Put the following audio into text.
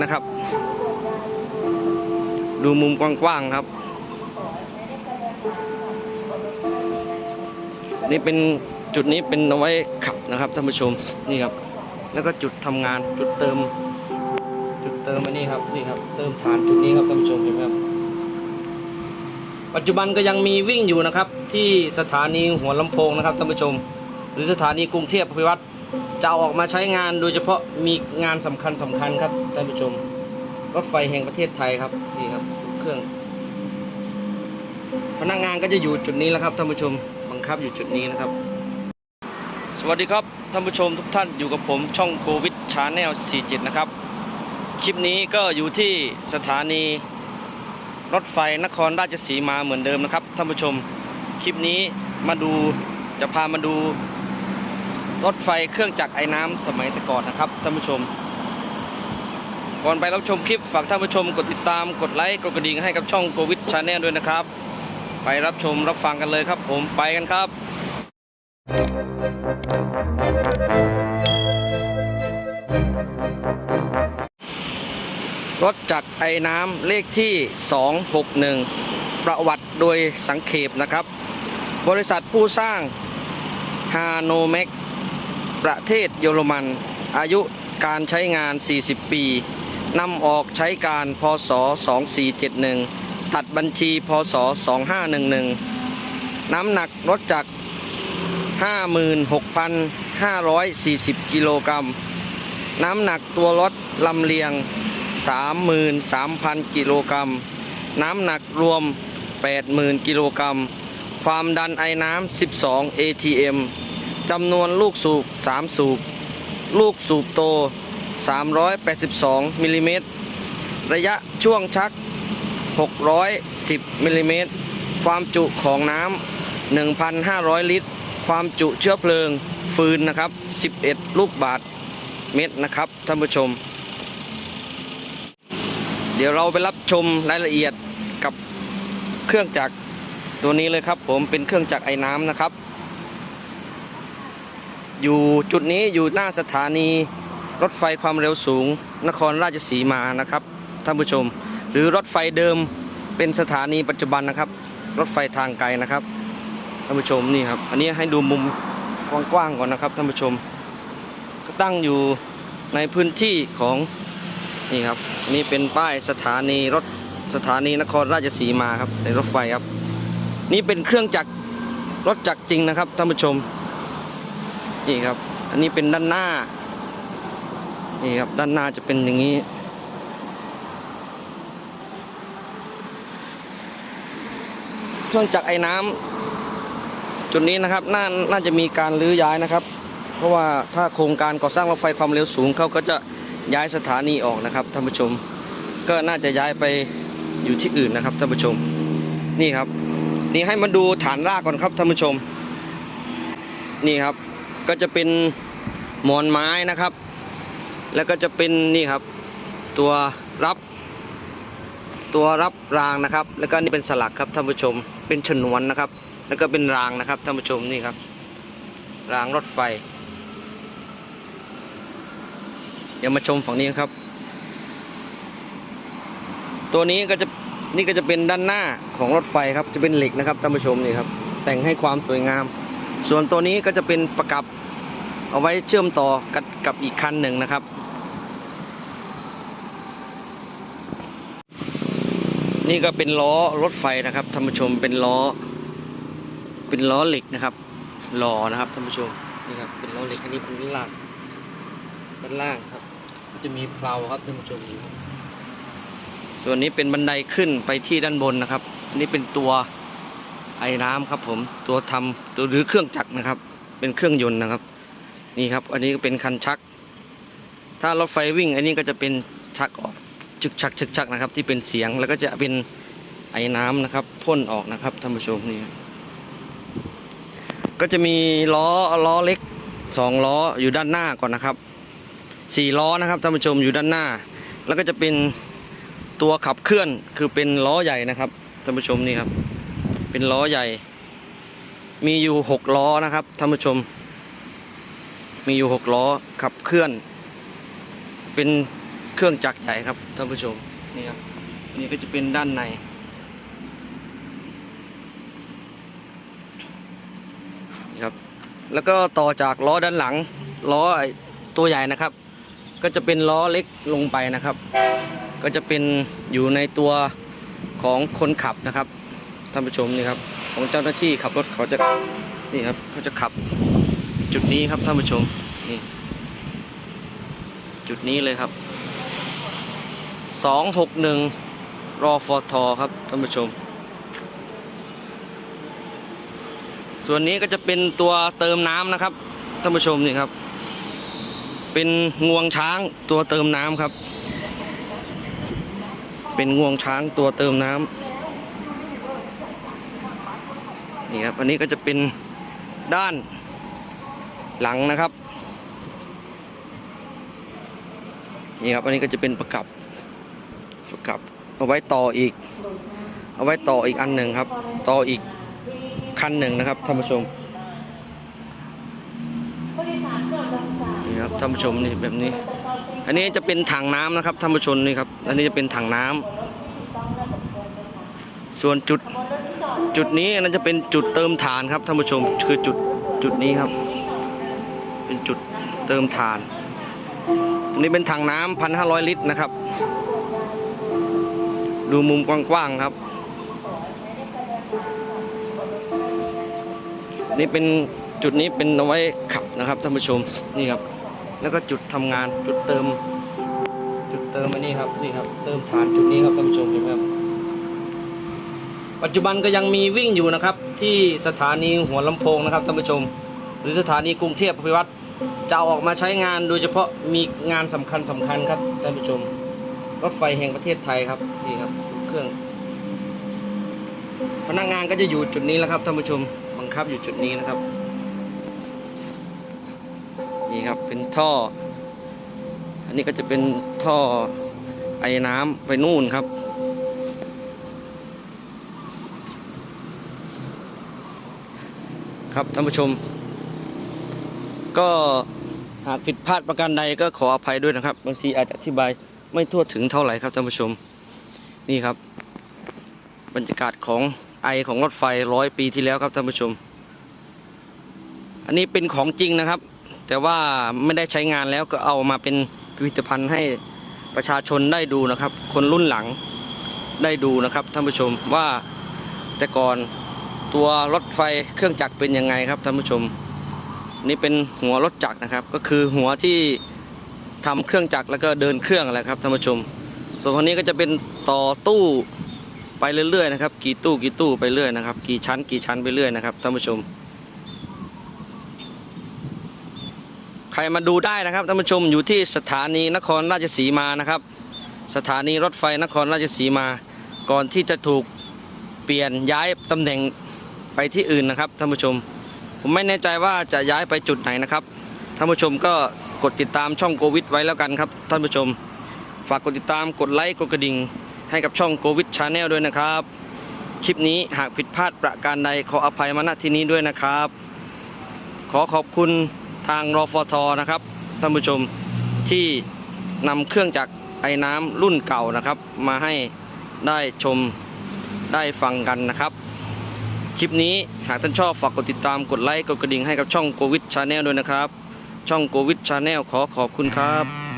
นะครับ ดูมุมกว้างๆครับ นี่เป็นจุดนี้เป็นเอาไว้ขับนะครับท่านผู้ชมนี่ครับ แล้วก็จุดทำงานจุดเติม จุดเติมอันนี้ครับนี่ครับ เติมฐานจุดนี้ครับท่านผู้ชมเห็นไหมครับ ปัจจุบันก็ยังมีวิ่งอยู่นะครับ ที่สถานีหัวลำโพงนะครับท่านผู้ชม หรือสถานีกรุงเทพอภิวัตร จะเอาออกมาใช้งานโดยเฉพาะมีงานสำคัญสำคัญครับท่านผู้ชมรถไฟแห่งประเทศไทยครับนี่ครับ เครื่อง พนักงานก็จะอยู่จุดนี้แล้วครับท่านผู้ชมบังคับอยู่จุดนี้นะครับ สวัสดีครับท่านผู้ชมทุกท่านอยู่กับผมช่องโควิดชาแนล47 นะครับ คลิปนี้ก็อยู่ที่สถานีรถไฟนครราชสีมาเหมือนเดิมนะครับท่านผู้ชม คลิปนี้มาดูจะพามาดู รถไฟเครื่องจักรไอ้น้ำสมัยแต่ก่อนนะครับท่านผู้ชม ก่อนไปรับชมคลิปฝากท่านผู้ชมกดติดตามกดไลค์กดกระดิ่งให้กับช่องโควิดชาแนลด้วยนะครับ ไปรับชมรับฟังกันเลยครับ ผมไปกันครับรถจักรไอ้น้ำเลขที่ 261 ประวัติโดยสังเขปนะครับ บริษัทผู้สร้างฮาโนเมก ประเทศเยอรมัน อายุการใช้งาน 40 ปีนำออกใช้การพศ 2471 ตัดบัญชีพศ 2511 น้ำหนักรถจักร 56,540 กิโลกรัม น้ำหนักตัวรถลำเลียง 33,000 กิโลกรัม น้ำหนักรวม 80,000 กิโลกรัม ความดันไอน้ำ 12 ATM จำนวนลูกสูบ 3 สูบ ลูกสูบโต 382มิลลิเมตรระยะช่วงชัก 610มิลลิเมตรความจุของน้ำ1,500 ลิตร ความจุเชื้อเพลิงฟืนนะครับ 11 ลูกบาทเมตรนะครับท่านผู้ชม เดี๋ยวเราไปรับชมรายละเอียดกับเครื่องจักรตัวนี้เลยครับผมเป็นเครื่องจักรไอ้น้ำนะครับ อยู่จุดนี้อยู่หน้าสถานีรถไฟความเร็วสูง นครราชสีมานะครับท่านผู้ชม หรือรถไฟเดิมเป็นสถานีปัจจุบันนะครับ รถไฟทางไกลนะครับท่านผู้ชมนี่ครับ อันนี้ให้ดูมุมกว้างๆก่อนนะครับท่านผู้ชม ก็ตั้งอยู่ในพื้นที่ของนี่ครับนี่เป็นป้ายสถานีรถสถานีนครราชสีมาครับในรถไฟครับ นี่เป็นเครื่องจักรรถจักรจริงนะครับท่านผู้ชม นี่ครับ อันนี้เป็นด้านหน้า นี่ครับด้านหน้าจะเป็นอย่างนี้ เครื่องจักรไอ้น้ำจุดนี้นะครับน่าน่าจะมีการรื้อย้ายนะครับ เพราะว่าถ้าโครงการก่อสร้างรถไฟความเร็วสูงเขาก็จะย้ายสถานีออกนะครับท่านผู้ชม ก็น่าจะย้ายไปอยู่ที่อื่นนะครับท่านผู้ชม นี่ครับ นี่ให้มาดูฐานรากก่อนครับท่านผู้ชม นี่ครับ ก็จะเป็นหมอนไม้นะครับ แล้วก็จะเป็นนี่ครับ ตัวรับ ตัวรับรางนะครับ แล้วก็นี่เป็นสลักครับท่านผู้ชม เป็นฉนวนนะครับ แล้วก็เป็นรางนะครับท่านผู้ชมนี่ครับ รางรถไฟเดี๋ยวมาชมฝั่งนี้ครับ ตัวนี้ก็จะนี่ก็จะเป็นด้านหน้าของรถไฟครับ จะเป็นเหล็กนะครับท่านผู้ชมนี่ครับ แต่งให้ความสวยงาม ส่วนตัวนี้ก็จะเป็นประกับเอาไว้เชื่อมต่อกับกับอีกคันหนึ่งนะครับ นี่ก็เป็นล้อรถไฟนะครับท่านผู้ชมเป็นล้อ เป็นล้อเหล็กนะครับล้อนะครับท่านผู้ชมนี่ครับเป็นล้อเหล็กอันนี้เป็นด้นล่างด้านล่างครับก็จะมีเพลาครับท่านผู้ชมส่วนนี้เป็นบันไดขึ้นไปที่ด้านบนนะครับ อันนี้เป็นตัว ไอ้น้ำครับ ผมตัวทำตัวหรือเครื่องจักรนะครับ เป็นเครื่องยนต์นะครับ นี่ครับ อันนี้ก็เป็นคันชัก ถ้ารถไฟวิ่ง อันนี้ก็จะเป็นชักออกชึกชักชึกชักนะครับ ที่เป็นเสียงแล้วก็จะเป็นไอ้น้ำนะครับพ่นออกนะครับท่านผู้ชมนี่ก็จะมีล้อล้อเล็กสองล้ออยู่ด้านหน้าก่อนนะครับสี่ล้อนะครับท่านผู้ชมอยู่ด้านหน้า แล้วก็จะเป็นตัวขับเคลื่อนคือเป็นล้อใหญ่นะครับท่านผู้ชมนี่ครับ เป็นล้อใหญ่ มีอยู่หกล้อนะครับท่านผู้ชม มีอยู่หกล้อขับเคลื่อน เป็นเครื่องจักรใหญ่ครับท่านผู้ชมนี่ครับนี่ก็จะเป็นด้านในนะครับ แล้วก็ต่อจากล้อด้านหลังล้อตัวใหญ่นะครับ ก็จะเป็นล้อเล็กลงไปนะครับ ก็จะเป็นอยู่ในตัวของคนขับนะครับ ท่านผู้ชมนี่ครับของเจ้าหน้าที่ขับรถเขาจะนี่ครับเขาจะขับ จุดนี้ครับท่านผู้ชมนี่จุดนี้เลยครับ261รอฟอทอครับท่านผู้ชม ส่วนนี้ก็จะเป็นตัวเติมน้ำนะครับท่านผู้ชมนี่ครับ เป็นงวงช้างตัวเติมน้ำครับ เป็นงวงช้างตัวเติมน้ำ นี่ครับอันนี้ก็จะเป็นด้านหลังนะครับนี่ครับอันนี้ก็จะเป็นประกับประกับเอาไว้ต่ออีก เอาไว้ต่ออีกอันหนึ่งครับ ต่ออีกคันหนึ่งนะครับท่านผู้ชมนี่ครับท่านผู้ชมนี่แบบนี้ อันนี้จะเป็นถังน้ำนะครับท่านผู้ชมนี่ครับอันนี้จะเป็นถังน้ำ ส่วนจุดจุดนี้นนั้นจะเป็นจุดเติมฐานครับท่านผู้ชมคือจุดจุดนี้ครับ เป็นจุดเติมฐานอันนี้เป็นถังน้ำพันห้าร้อยลิตรนะครับ ดูมุมกว้างๆครับ นี่เป็นจุดนี้เป็นเอาไว้ขับนะครับท่านผู้ชมนี่ครับ แล้วก็จุดทำงานจุดเติม จุดเติมอันนี้ครับนี่ครับ เติมฐานจุดนี้ครับท่านผู้ชมเห็นไหมครับ ปัจจุบันก็ยังมีวิ่งอยู่นะครับ ที่สถานีหัวลำโพงนะครับท่านผู้ชม หรือสถานีกรุงเทพอภิวัตรจะอออกมาใช้งานโดยเฉพาะมีงานสำคัญสำคัญครับท่านผู้ชม รถไฟแห่งประเทศไทยครับนี่ครับเครื่อง พนักงานก็จะอยู่จุดนี้แล้วครับท่านผู้ชมบังคับอยู่จุดนี้นะครับนี่ครับเป็นท่อ อันนี้ก็จะเป็นท่อไอ้น้ำไปนู่นครับ ครับท่านผู้ชม ก็หากผิดพลาดประการใดก็ขออภัยด้วยนะครับ บางทีอาจจะอธิบายไม่ทั่วถึงเท่าไหร่ครับท่านผู้ชม นี่ครับ บรรยากาศของไอของรถไฟร้อยปีที่แล้วครับท่านผู้ชม อันนี้เป็นของจริงนะครับ แต่ว่าไม่ได้ใช้งานแล้วก็เอามาเป็นพิพิธภัณฑ์ให้ประชาชนได้ดูนะครับ คนรุ่นหลังได้ดูนะครับท่านผู้ชมว่าแต่ก่อน ตัวรถไฟเครื่องจักรเป็นยังไงครับท่านผู้ชม นี่เป็นหัวรถจักรนะครับ ก็คือหัวที่ทำเครื่องจักรแล้วก็เดินเครื่องอะไรครับท่านผู้ชม ส่วนคนนี้ก็จะเป็นต่อตู้ไปเรื่อยๆนะครับ กี่ตู้กี่ตู้ไปเรื่อยนะครับ กี่ชั้นกี่ชั้นไปเรื่อยนะครับท่านผู้ชม ใครมาดูได้นะครับท่านผู้ชมอยู่ที่สถานีนครราชสีมานะครับ สถานีรถไฟนครราชสีมา ก่อนที่จะถูกเปลี่ยนย้ายตำแหน่ง ไปที่อื่นนะครับท่านผู้ชม ผมไม่แน่ใจว่าจะย้ายไปจุดไหนนะครับท่านผู้ชมก็กดติดตามช่องโควิดไว้แล้วกันครับท่านผู้ชม ฝากกดติดตามกดไลค์กดกระดิ่งให้กับช่องโควิดชาแนลด้วยนะครับ คลิปนี้หากผิดพลาดประการใดขออภัยมาณที่นี้ด้วยนะครับ ขอขอบคุณทางรอฟทนะครับท่านผู้ชมที่นำเครื่องจักรไอ้น้ำรุ่นเก่านะครับ มาให้ได้ชมได้ฟังกันนะครับ คลิปนี้หากท่านชอบฝากกดติดตามกดไลค์กดกระดิ่งให้กับช่องโควิดชาแนลด้วยนะครับ ช่องโควิดชาแนลขอขอบคุณครับ